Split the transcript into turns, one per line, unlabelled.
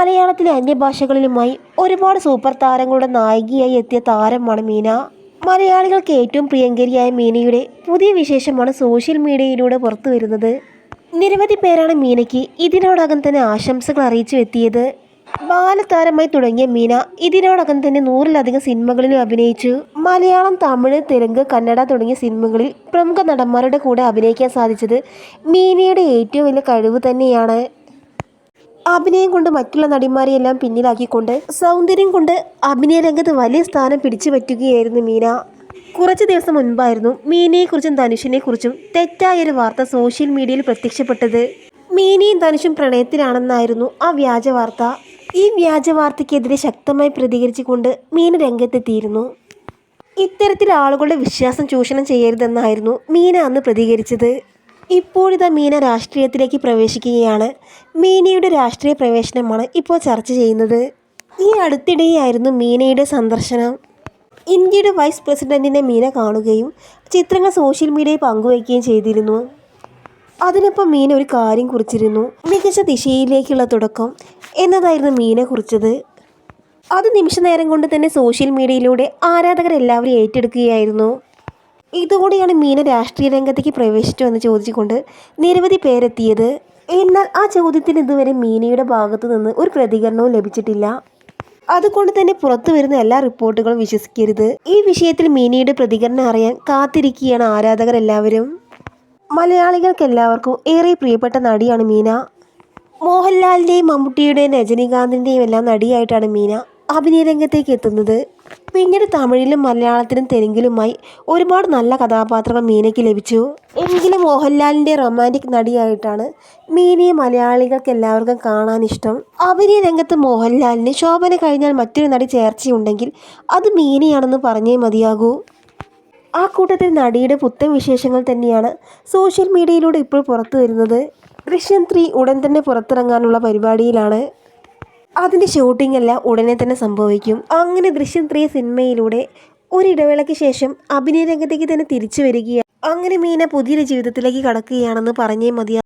മലയാളത്തിലെ അന്യഭാഷകളിലുമായി ഒരുപാട് സൂപ്പർ താരങ്ങളുടെ നായികയായി എത്തിയ താരമാണ് മീന. മലയാളികൾക്ക് ഏറ്റവും പ്രിയങ്കരിയായ മീനയുടെ പുതിയ വിശേഷമാണ് സോഷ്യൽ മീഡിയയിലൂടെ പുറത്തു വരുന്നത് നിരവധി പേരാണ് മീനയ്ക്ക് ഇതിനോടകം തന്നെ ആശംസകൾ അറിയിച്ചു എത്തിയത്. ബാലതാരമായി തുടങ്ങിയ മീന ഇതിനോടകം തന്നെ നൂറിലധികം സിനിമകളിലും അഭിനയിച്ചു. മലയാളം തമിഴ് തെലുങ്ക് കന്നഡ തുടങ്ങിയ സിനിമകളിൽ പ്രമുഖ നടന്മാരുടെ കൂടെ അഭിനയിക്കാൻ സാധിച്ചത് മീനയുടെ ഏറ്റവും വലിയ കഴിവ് തന്നെയാണ്. അഭിനയം കൊണ്ട് മറ്റുള്ള നടിമാരെ എല്ലാം പിന്നിലാക്കിക്കൊണ്ട് സൗന്ദര്യം കൊണ്ട് അഭിനയ രംഗത്ത് വലിയ സ്ഥാനം പിടിച്ചു പറ്റുകയായിരുന്നു മീന. കുറച്ച് ദിവസം മുൻപായിരുന്നു മീനയെക്കുറിച്ചും ധനുഷിനെക്കുറിച്ചും തെറ്റായൊരു വാർത്ത സോഷ്യൽ മീഡിയയിൽ പ്രത്യക്ഷപ്പെട്ടത്. മീനയും ധനുഷും പ്രണയത്തിലാണെന്നായിരുന്നു ആ വ്യാജ വാർത്ത. ഈ വ്യാജ വാർത്തയ്ക്കെതിരെ ശക്തമായി പ്രതികരിച്ചുകൊണ്ട് മീന രംഗത്തെത്തിയിരുന്നു. ഇത്തരത്തിൽ ആളുകളുടെ വിശ്വാസം ചൂഷണം ചെയ്യരുതെന്നായിരുന്നു മീന അന്ന് പ്രതികരിച്ചത്. ഇപ്പോഴിതാ മീന രാഷ്ട്രീയത്തിലേക്ക് പ്രവേശിക്കുകയാണ്. മീനയുടെ രാഷ്ട്രീയ പ്രവേശനമാണ് ഇപ്പോൾ ചർച്ച ചെയ്യുന്നത്. ഈ അടുത്തിടെയായിരുന്നു മീനയുടെ സന്ദർശനം. ഇന്ത്യയുടെ വൈസ് പ്രസിഡന്റിനെ മീന കാണുകയും ചിത്രങ്ങൾ സോഷ്യൽ മീഡിയയിൽ പങ്കുവയ്ക്കുകയും ചെയ്തിരുന്നു. അതിനൊപ്പം മീന ഒരു കാര്യം കുറിച്ചിരുന്നു. മികച്ച ദിശയിലേക്കുള്ള തുടക്കം എന്നതായിരുന്നു മീന കുറിച്ചത്. അത് നിമിഷ നേരം കൊണ്ട് തന്നെ സോഷ്യൽ മീഡിയയിലൂടെ ആരാധകരെല്ലാവരും ഏറ്റെടുക്കുകയായിരുന്നു. ഇതോടെയാണ് മീന രാഷ്ട്രീയ രംഗത്തേക്ക് പ്രവേശിച്ചു എന്ന് ചോദിച്ചുകൊണ്ട് നിരവധി പേരെത്തിയത്. എന്നാൽ ആ ചോദ്യത്തിന് ഇതുവരെ മീനയുടെ ഭാഗത്തു നിന്ന് ഒരു പ്രതികരണവും ലഭിച്ചിട്ടില്ല. അതുകൊണ്ട് തന്നെ പുറത്തു വരുന്ന എല്ലാ റിപ്പോർട്ടുകളും വിശ്വസിക്കരുത്. ഈ വിഷയത്തിൽ മീനയുടെ പ്രതികരണം അറിയാൻ കാത്തിരിക്കുകയാണ് ആരാധകരെല്ലാവരും മലയാളികൾക്ക് എല്ലാവർക്കും ഏറെ പ്രിയപ്പെട്ട നടിയാണ് മീന. മോഹൻലാലിന്റെയും മമ്മൂട്ടിയുടെയും രജനീകാന്തിന്റെയും എല്ലാം നടിയായിട്ടാണ് മീന. അഭിനയ രംഗത്തേക്ക് എത്തുന്നത്. പിന്നീട് തമിഴിലും മലയാളത്തിലും തെലുങ്കിലുമായി ഒരുപാട് നല്ല കഥാപാത്രങ്ങൾ മീനയ്ക്ക് ലഭിച്ചു. എങ്കിലും മോഹൻലാലിന്റെ റൊമാന്റിക് നടിയായിട്ടാണ് മീനയെ മലയാളികൾക്ക് എല്ലാവർക്കും കാണാൻ ഇഷ്ടം. അഭിനയ രംഗത്ത് മോഹൻലാലിന് ശോഭന കഴിഞ്ഞാൽ മറ്റൊരു നടി ചേർച്ചയുണ്ടെങ്കിൽ അത് മീനയാണെന്ന് പറഞ്ഞേ മതിയാകൂ. ആ കൂട്ടത്തിൽ നടിയുടെ പുത്തൻ വിശേഷങ്ങൾ തന്നെയാണ് സോഷ്യൽ മീഡിയയിലൂടെ ഇപ്പോൾ പുറത്തു വരുന്നത് ദൃശ്യം ത്രീ ഉടൻ തന്നെ പുറത്തിറങ്ങാനുള്ള പരിപാടിയിലാണ്. അതിന്റെ ഷൂട്ടിംഗ് എല്ലാം ഉടനെ തന്നെ സംഭവിക്കും. അങ്ങനെ ദൃശ്യം ത്രീ സിനിമയിലൂടെ ഒരിടവേളയ്ക്ക് ശേഷം അഭിനയ രംഗത്തേക്ക് തന്നെ തിരിച്ചു വരികയാണ്. അങ്ങനെ മീന പുതിയൊരു ജീവിതത്തിലേക്ക് കടക്കുകയാണെന്ന് പറഞ്ഞേ മതിയാ